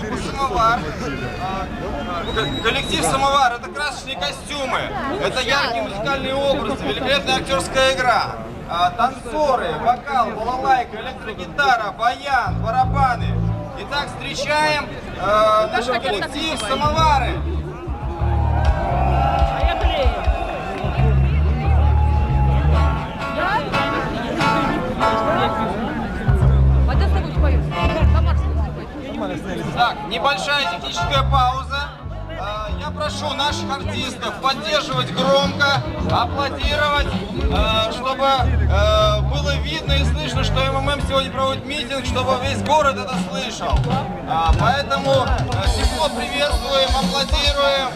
«Самовар». А, Коллектив «Самовар» — это красочные костюмы, это яркие музыкальные образы, великолепная актерская игра. А, Танцоры, вокал, балалайка, электрогитара, баян, барабаны. Итак, встречаем э, наш коллектив «Самовары». Так, небольшая техническая пауза. А, Я прошу наших артистов поддерживать громко, аплодировать, а, чтобы э, было видно и слышно, что МММ сегодня проводит митинг, чтобы весь город это слышал. А, Поэтому тепло приветствуем, аплодируем